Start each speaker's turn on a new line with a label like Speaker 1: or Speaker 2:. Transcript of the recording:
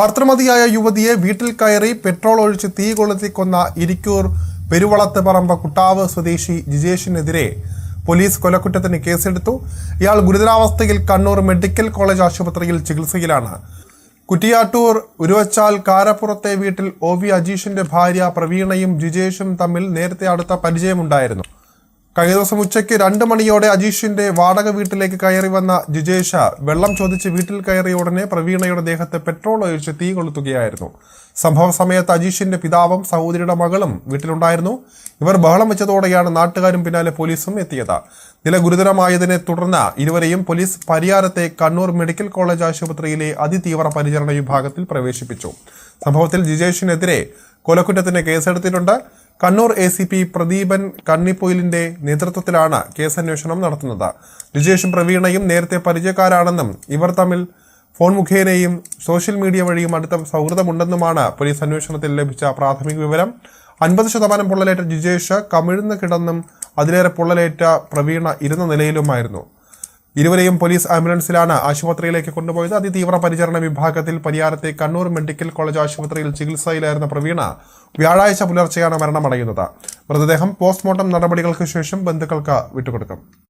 Speaker 1: ഭർത്തൃമതിയായ യുവതിയെ വീട്ടിൽ കയറി പെട്രോൾ ഒഴിച്ച് തീ കൊളുത്തി കൊന്ന ഇരിക്കൂർ പെരുവളത്ത് പറമ്പ് കുട്ടാവ് സ്വദേശി ജിജേഷിനെതിരെ പോലീസ് കൊലക്കുറ്റത്തിന് കേസെടുത്തു. ഇയാൾ ഗുരുതരാവസ്ഥയിൽ കണ്ണൂർ മെഡിക്കൽ കോളേജ് ആശുപത്രിയിൽ ചികിത്സയിലാണ്. കുറ്റിയാട്ടൂർ ഉരുവച്ചാൽ കാരപ്പുറത്തെ വീട്ടിൽ ഒ വി അജീഷിന്റെ ഭാര്യ പ്രവീണയും ജിജേഷും തമ്മിൽ നേരത്തെ അടുത്ത പരിചയമുണ്ടായിരുന്നു. കഴിഞ്ഞ ദിവസം ഉച്ചയ്ക്ക് രണ്ട് മണിയോടെ അജീഷിന്റെ വാടക വീട്ടിലേക്ക് കയറി വന്ന ജിജേഷ വെള്ളം ചോദിച്ച് വീട്ടിൽ കയറിയ ഉടനെ പ്രവീണയുടെ ദേഹത്ത് പെട്രോൾ ഒഴിച്ച് തീ കൊളുത്തുകയായിരുന്നു. സംഭവ സമയത്ത് അജീഷിന്റെ പിതാവും സഹോദരിയുടെ മകളും വീട്ടിലുണ്ടായിരുന്നു. ഇവർ ബഹളം വെച്ചതോടെയാണ് നാട്ടുകാരും പിന്നാലെ പോലീസും എത്തിയത്. നില ഗുരുതരമായതിനെ തുടർന്ന് ഇരുവരെയും പോലീസ് പരിയാരത്തെ കണ്ണൂർ മെഡിക്കൽ കോളേജ് ആശുപത്രിയിലെ അതിതീവ്ര പരിചരണ വിഭാഗത്തിൽ പ്രവേശിപ്പിച്ചു. സംഭവത്തിൽ ജിജേഷിനെതിരെ കൊലക്കുറ്റത്തിന് കേസെടുത്തിട്ടുണ്ട്. Kannur A C P Pradeepan കണ്ണിപ്പൊയിലിന്റെ നേതൃത്വത്തിലാണ് കേസന്വേഷണം നടത്തുന്നത്. ജിജേഷും പ്രവീണയും നേരത്തെ പരിചയക്കാരാണെന്നും ഇവർ തമ്മിൽ ഫോൺ മുഖേനയും സോഷ്യൽ മീഡിയ വഴിയും അടുത്ത സൗഹൃദമുണ്ടെന്നുമാണ് പോലീസ് അന്വേഷണത്തിൽ ലഭിച്ച പ്രാഥമിക വിവരം. അൻപത് ശതമാനം പൊള്ളലേറ്റ ജിജേഷ് കമിഴ്ന്ന് കിടന്നും അതിലേറെ പൊള്ളലേറ്റ പ്രവീണ ഇരുന്ന നിലയിലുമായിരുന്നു. ഇരുവരെയും പോലീസ് ആംബുലൻസിലാണ് ആശുപത്രിയിലേക്ക് കൊണ്ടുപോയത്. അതിതീവ്ര പരിചരണ വിഭാഗത്തിൽ പരിയാരത്തെ കണ്ണൂർ മെഡിക്കൽ കോളേജ് ആശുപത്രിയിൽ ചികിത്സയിലായിരുന്ന പ്രവീണ വ്യാഴാഴ്ച പുലർച്ചെയാണ് മരണമടയുന്നത്. മൃതദേഹം പോസ്റ്റ്മോർട്ടം നടപടികൾക്ക് ശേഷം ബന്ധുക്കൾക്ക് വിട്ടുകൊടുക്കും.